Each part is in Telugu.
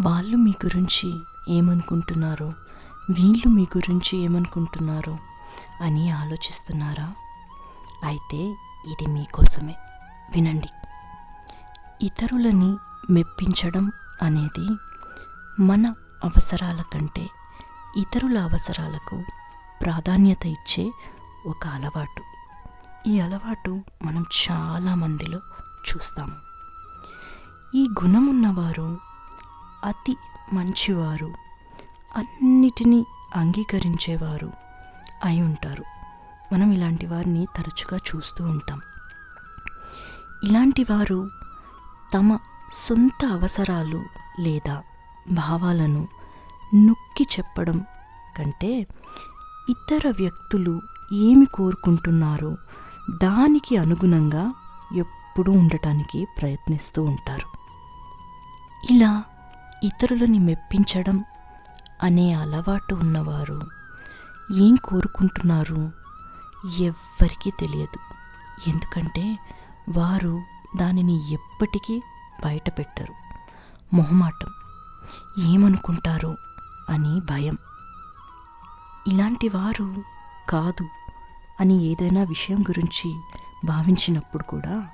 వాళ్ళు మీ గురించి ఏమనుకుంటున్నారో వీళ్ళు మీ గురించి ఏమనుకుంటున్నారో అని ఆలోచిస్తున్నారా? అయితే ఇది మీకోసమే వినండి. ఇతరులని మెప్పించడం అనేది మన అవసరాల కంటే ఇతరుల అవసరాలకు ప్రాధాన్యత ఇచ్చే ఒక అలవాటు. ఈ అలవాటు మనం చాలా మందిలో చూస్తాము. ఈ గుణం ఉన్నవారు అతి మంచివారు. అన్నిటినీ అంగీకరించేవారు అయి ఉంటారు. మనం ఇలాంటి వారిని తరచుగా చూస్తూ ఉంటాం. ఇలాంటి వారు తమ సొంత అవసరాలు లేదా భావాలను నొక్కి చెప్పడం కంటే ఇతర వ్యక్తులు ఏమి కోరుకుంటున్నారో దానికి అనుగుణంగా ఎప్పుడూ ఉండటానికి ప్రయత్నిస్తూ ఉంటారు. ఇలా ఇతరులని మెప్పించడం అనే అలవాటు ఉన్నవారు ఏం కోరుకుంటున్నారు? ఎవ్వరికీ తెలియదు. ఎందుకంటే వారు దానిని ఎప్పటికీ బయటపెట్టరు. మొహమాటం. ఏమనుకుంటారో అని భయం. ఇలాంటి వారు కాదు అని ఏదైనా విషయం గురించి భావించినప్పుడు కూడా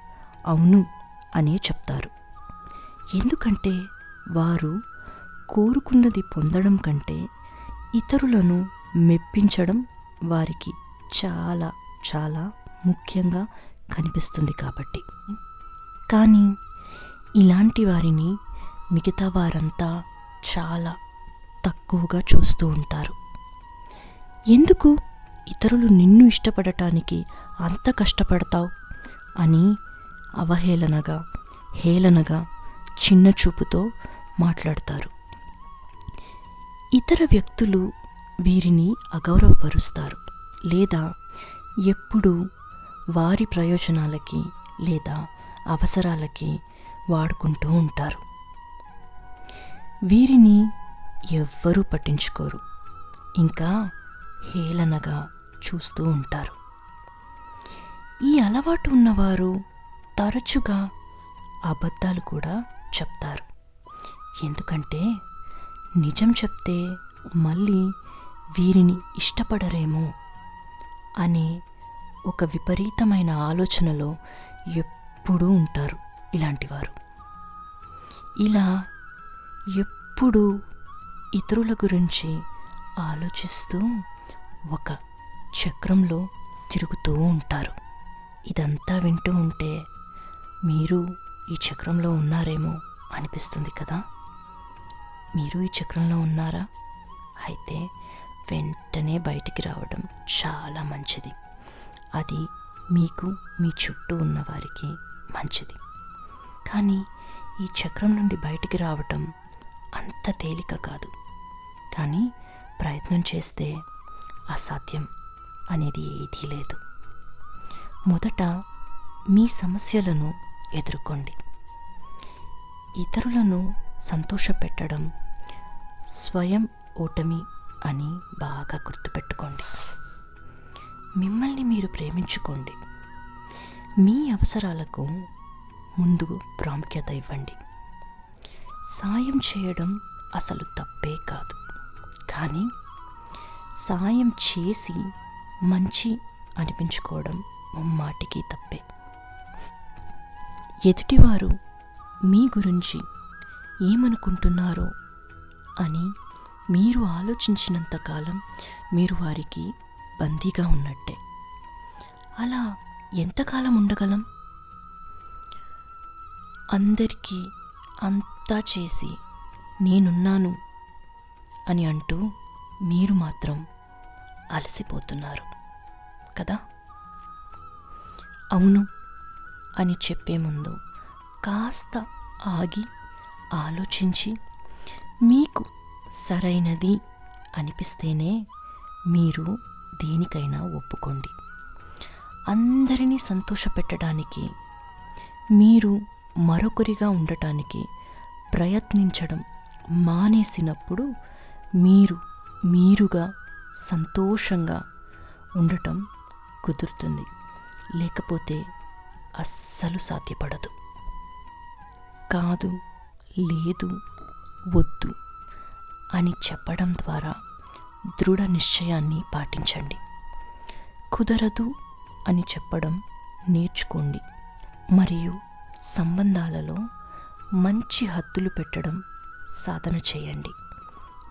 అవును అనే చెప్తారు. ఎందుకంటే వారు కోరుకున్నది పొందడం కంటే ఇతరులను మెప్పించడం వారికి చాలా చాలా ముఖ్యంగా కనిపిస్తుంది కాబట్టి. కానీ ఇలాంటి వారిని మిగతా వారంతా చాలా తక్కువగా చూస్తూ ఉంటారు. ఎందుకు ఇతరులు నిన్ను ఇష్టపడటానికి అంత కష్టపడతావు? అని అవహేళనగా హేళనగా చిన్న చూపుతో మాట్లాడతారు. ఇతర వ్యక్తులు వీరిని అగౌరవపరుస్తారు లేదా ఎప్పుడూ వారి ప్రయోజనాలకి లేదా అవసరాలకి వాడుకుంటూ ఉంటారు. వీరిని ఎవ్వరూ పట్టించుకోరు. ఇంకా హేళనగా చూస్తూ ఉంటారు. ఈ అలవాటు ఉన్నవారు తరచుగా అబద్ధాలు కూడా చెప్తారు. ఎందుకంటే నిజం చెప్తే మళ్ళీ వీరిని ఇష్టపడరేమో అనే ఒక విపరీతమైన ఆలోచనలో ఎప్పుడూ ఉంటారు ఇలాంటివారు. ఇలా ఎప్పుడూ ఇతరుల గురించి ఆలోచిస్తూ ఒక చక్రంలో తిరుగుతూ ఉంటారు. ఇదంతా వింటూ ఉంటే మీరు ఈ చక్రంలో ఉన్నారేమో అనిపిస్తుంది కదా? మీరు ఈ చక్రంలో ఉన్నారా? అయితే వెంటనే బయటికి రావడం చాలా మంచిది. అది మీకు మీ చుట్టూ ఉన్నవారికి మంచిది. కానీ ఈ చక్రం నుండి బయటికి రావటం అంత తేలిక కాదు. కానీ ప్రయత్నం చేస్తే అసాధ్యం అనేది ఏదీ లేదు. మొదట మీ సమస్యలను ఎదుర్కోండి. ఇతరులను సంతోషపెట్టడం స్వయం ఓటమి అని బాగా గుర్తుపెట్టుకోండి. మిమ్మల్ని మీరు ప్రేమించుకోండి. మీ అవసరాలకు ముందు ప్రాముఖ్యత ఇవ్వండి. సాయం చేయడం అసలు తప్పే కాదు. కానీ సాయం చేసి మంచి అనిపించుకోవడం ముమ్మాటికి తప్పే. ఎదుటివారు మీ గురించి ఏమనుకుంటున్నారో అని మీరు ఆలోచించినంతకాలం మీరు వారికి బందీగా ఉన్నట్టే. అలా ఎంతకాలం ఉండగలం? అందరికీ అంతా చేసి నేనున్నాను అని అంటూ మీరు మాత్రం అలసిపోతున్నారు కదా? అవును అని చెప్పే ముందు కాస్త ఆగి ఆలోచించి మీకు సరైనది అనిపిస్తేనే మీరు దేనికైనా ఒప్పుకోండి. అందరినీ సంతోషపెట్టడానికి మీరు మరొకరిగా ఉండటానికి ప్రయత్నించడం మానేసినప్పుడు మీరు మీరుగా సంతోషంగా ఉండటం కుదురుతుంది. లేకపోతే అస్సలు సాధ్యపడదు. కాదు లేదు వద్దు అని చెప్పడం ద్వారా దృఢ నిశ్చయాన్ని పాటించండి. కుదరదు అని చెప్పడం నేర్చుకోండి. మరియు సంబంధాలలో మంచి హద్దులు పెట్టడం సాధన చేయండి.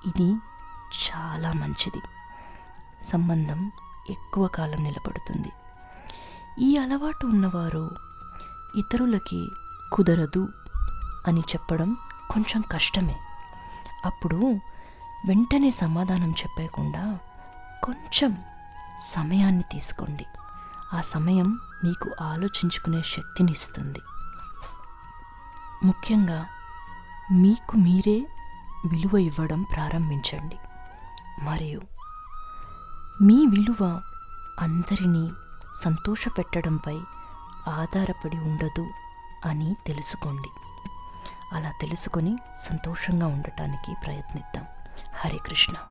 ఇది చాలా మంచిది. సంబంధం ఎక్కువ కాలం నిలబడుతుంది. ఈ అలవాటు ఉన్నవారు ఇతరులకి కుదరదు అని చెప్పడం కొంచెం కష్టమే. అప్పుడు వెంటనే సమాధానం చెప్పకుండా కొంచెం సమయాన్ని తీసుకోండి. ఆ సమయం మీకు ఆలోచించుకునే శక్తిని ఇస్తుంది. ముఖ్యంగా మీకు మీరే విలువ ఇవ్వడం ప్రారంభించండి. మరియు మీ విలువ అందరినీ సంతోషపెట్టడంపై ఆధారపడి ఉండదు అని తెలుసుకోండి. అలా తెలుసుకొని సంతోషంగా ఉండటానికి ప్రయత్నిద్దాం. హరే కృష్ణ.